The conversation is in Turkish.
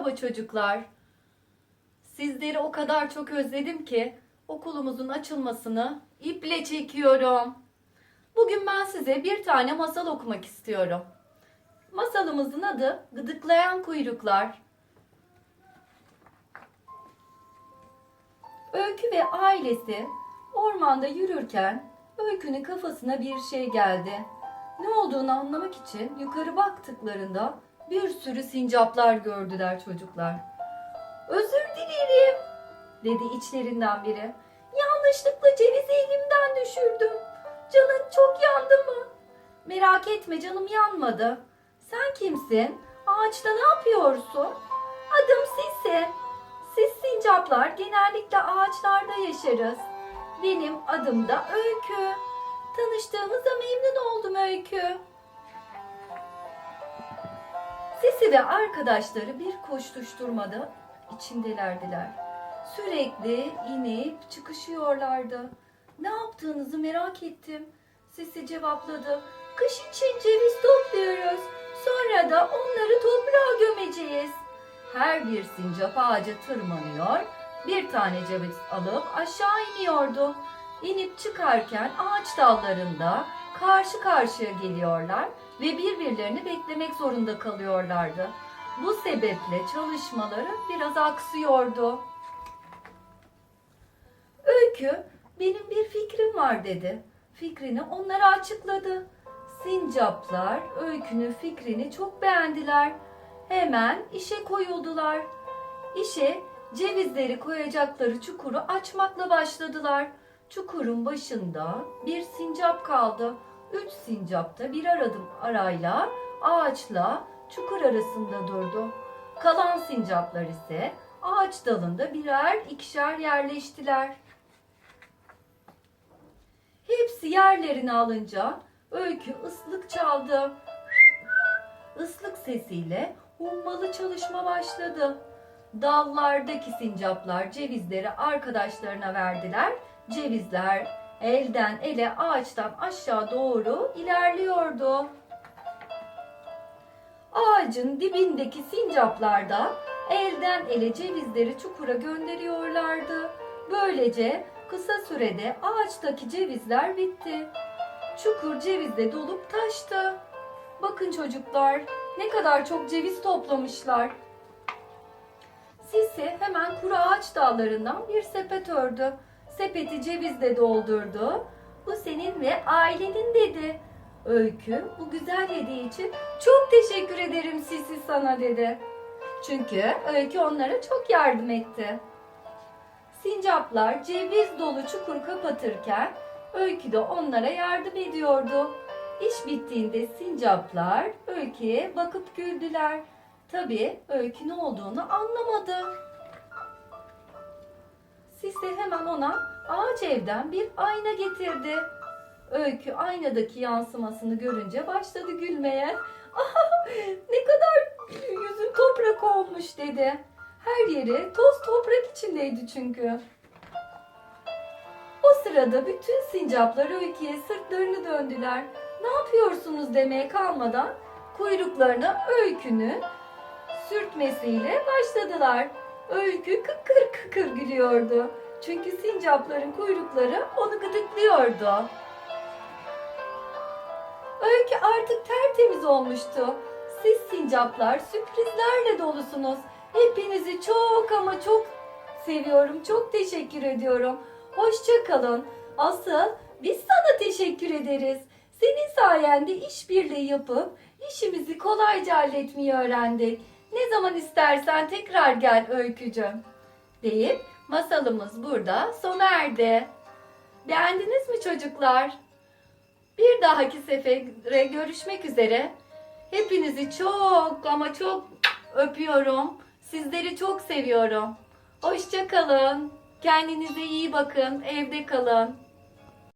Merhaba çocuklar. Sizleri o kadar çok özledim ki okulumuzun açılmasını iple çekiyorum. Bugün ben size bir tane masal okumak istiyorum. Masalımızın adı Gıdıklayan Kuyruklar. Öykü ve ailesi ormanda yürürken Öykü'nün kafasına bir şey geldi. Ne olduğunu anlamak için yukarı baktıklarında bir sürü sincaplar gördüler çocuklar. Özür dilerim dedi içlerinden biri. Yanlışlıkla cevizi elimden düşürdüm. Canın çok yandı mı? Merak etme canım yanmadı. Sen kimsin? Ağaçta ne yapıyorsun? Adım Sisi. Siz sincaplar genellikle ağaçlarda yaşarız. Benim adım da Öykü. Tanıştığımıza memnun oldum Öykü. Sesi ve arkadaşları bir koşuşturmada içindelerdiler. Sürekli inip çıkışıyorlardı. Ne yaptığınızı merak ettim. Sesi cevapladı. Kış için ceviz topluyoruz. Sonra da onları toprağa gömeceğiz. Her bir sincap ağaca tırmanıyor. Bir tane ceviz alıp aşağı iniyordu. İnip çıkarken ağaç dallarında karşı karşıya geliyorlar ve birbirlerini beklemek zorunda kalıyorlardı. Bu sebeple çalışmaları biraz aksıyordu. Öykü, benim bir fikrim var dedi. Fikrini onlara açıkladı. Sincaplar Öykü'nün fikrini çok beğendiler. Hemen işe koyuldular. İşe cevizleri koyacakları çukuru açmakla başladılar. Çukurun başında bir sincap kaldı. Üç sincap da bir aradım arayla ağaçla çukur arasında durdu. Kalan sincaplar ise ağaç dalında birer ikişer yerleştiler. Hepsi yerlerini alınca öykü ıslık çaldı. Islık sesiyle hummalı çalışma başladı. Dallardaki sincaplar cevizleri arkadaşlarına verdiler. Cevizler elden ele ağaçtan aşağı doğru ilerliyordu. Ağacın dibindeki sincaplar da elden ele cevizleri çukura gönderiyorlardı. Böylece kısa sürede ağaçtaki cevizler bitti. Çukur cevizle dolup taştı. Bakın çocuklar ne kadar çok ceviz toplamışlar. Sisi hemen kuru ağaç dallarından bir sepet ördü. Sepeti cevizle doldurdu. Bu senin ve ailenin dedi. Öykü bu güzel hediye için çok teşekkür ederim Sisi sana dedi. Çünkü Öykü onlara çok yardım etti. Sincaplar ceviz dolu çukur kapatırken Öykü de onlara yardım ediyordu. İş bittiğinde sincaplar Öykü'ye bakıp güldüler. Tabii Öykü ne olduğunu anlamadı. Sisi hemen ona ağaç evden bir ayna getirdi. Öykü aynadaki yansımasını görünce başladı gülmeye. "Ah, ne kadar yüzün toprak olmuş dedi. Her yeri toz toprak içindeydi çünkü. O sırada bütün sincaplar Öykü'ye sırtlarını döndüler. Ne yapıyorsunuz demeye kalmadan kuyruklarına Öykü'nün sürtmesiyle başladılar. Öykü kıkır kıkır gülüyordu. Çünkü sincapların kuyrukları onu gıdıklıyordu. Öykü artık tertemiz olmuştu. Siz sincaplar sürprizlerle dolusunuz. Hepinizi çok ama çok seviyorum. Çok teşekkür ediyorum. Hoşça kalın. Asıl biz sana teşekkür ederiz. Senin sayende işbirliği yapıp işimizi kolayca halletmeyi öğrendik. Ne zaman istersen tekrar gel öykücüm. Deyip masalımız burada sona erdi. Beğendiniz mi çocuklar? Bir dahaki sefere görüşmek üzere. Hepinizi çok ama çok öpüyorum. Sizleri çok seviyorum. Hoşça kalın. Kendinize iyi bakın. Evde kalın.